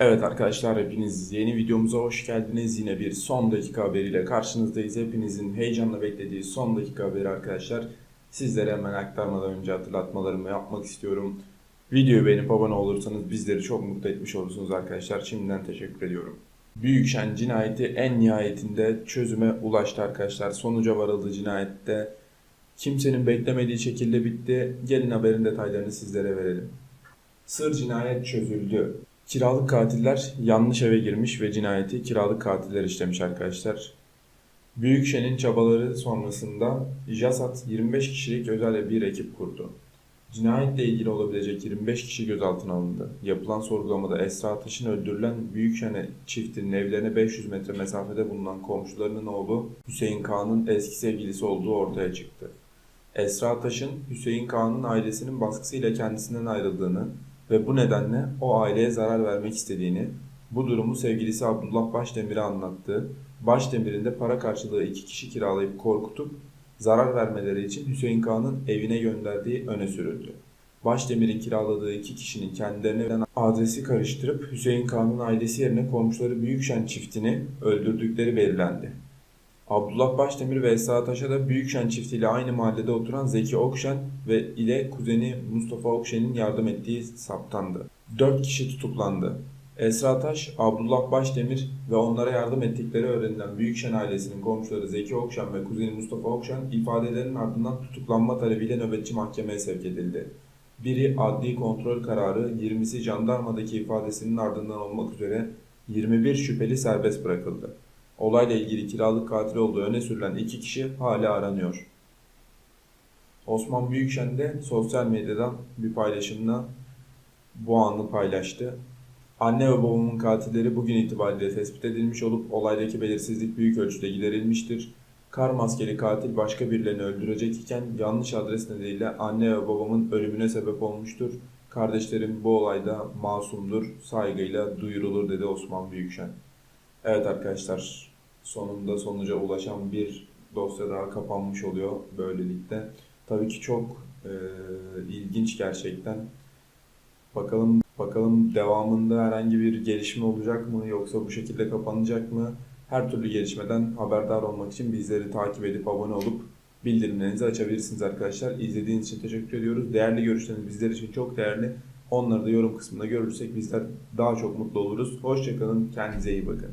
Evet arkadaşlar hepiniz yeni videomuza hoş geldiniz. Yine bir son dakika haberiyle karşınızdayız. Hepinizin heyecanla beklediği son dakika haberi arkadaşlar. Sizlere hemen aktarmadan önce hatırlatmalarımı yapmak istiyorum. Videoyu beğenip abone olursanız bizleri çok mutlu etmiş olursunuz arkadaşlar. Şimdiden teşekkür ediyorum. Büyükşen cinayeti en nihayetinde çözüme ulaştı arkadaşlar. Sonuca varıldı cinayette. Kimsenin beklemediği şekilde bitti. Gelin haberin detaylarını sizlere verelim. Sır cinayet çözüldü. Kiralık katiller yanlış eve girmiş ve cinayeti kiralık katiller işlemiş arkadaşlar. Büyükşen'in çabaları sonrasında JASAT 25 kişilik özel bir ekip kurdu. Cinayetle ilgili olabilecek 25 kişi gözaltına alındı. Yapılan sorgulamada Esra Ataş'ın öldürülen Büyükşen çiftinin evlerine 500 metre mesafede bulunan komşularının oğlu Hüseyin Kağan'ın eski sevgilisi olduğu ortaya çıktı. Esra Ataş'ın Hüseyin Kağan'ın ailesinin baskısıyla kendisinden ayrıldığını ve bu nedenle o aileye zarar vermek istediğini, bu durumu sevgilisi Abdullah Başdemir'e anlattı. Başdemir'in de para karşılığı iki kişi kiralayıp korkutup zarar vermeleri için Hüseyin Kağan'ın evine gönderdiği öne sürüldü. Başdemir'in kiraladığı iki kişinin kendilerine veren adresi karıştırıp Hüseyin Kağan'ın ailesi yerine komşuları Büyükşen çiftini öldürdükleri belirlendi. Abdullah Başdemir ve Esra Taş'a da Büyükşen çiftiyle aynı mahallede oturan Zeki Okşen ve ile kuzeni Mustafa Okşen'in yardım ettiği saptandı. Dört kişi tutuklandı. Esra Taş, Abdullah Başdemir ve onlara yardım ettikleri öğrenilen Büyükşen ailesinin komşuları Zeki Okşen ve kuzeni Mustafa Okşen ifadelerinin ardından tutuklanma talebiyle nöbetçi mahkemeye sevk edildi. Biri adli kontrol kararı, 20'si jandarmadaki ifadesinin ardından olmak üzere 21 şüpheli serbest bırakıldı. Olayla ilgili kiralık katil olduğu öne sürülen iki kişi hala aranıyor. Osman Büyükşen de sosyal medyadan bir paylaşımla bu anı paylaştı. Anne ve babamın katilleri bugün itibariyle tespit edilmiş olup olaydaki belirsizlik büyük ölçüde giderilmiştir. Kar maskeli katil başka birilerini öldürecek iken yanlış adres nedeniyle anne ve babamın ölümüne sebep olmuştur. Kardeşlerim bu olayda masumdur, saygıyla duyurulur dedi Osman Büyükşen. Evet arkadaşlar sonunda sonuca ulaşan bir dosya daha kapanmış oluyor böylelikle. Tabii ki çok e, ilginç gerçekten. Bakalım bakalım devamında herhangi bir gelişme olacak mı yoksa bu şekilde kapanacak mı? Her türlü gelişmeden haberdar olmak için bizleri takip edip abone olup bildirimlerinizi açabilirsiniz arkadaşlar. İzlediğiniz için teşekkür ediyoruz. Değerli görüşleriniz bizler için çok değerli. Onları da yorum kısmında görürsek bizler daha çok mutlu oluruz. Hoşçakalın, kendinize iyi bakın.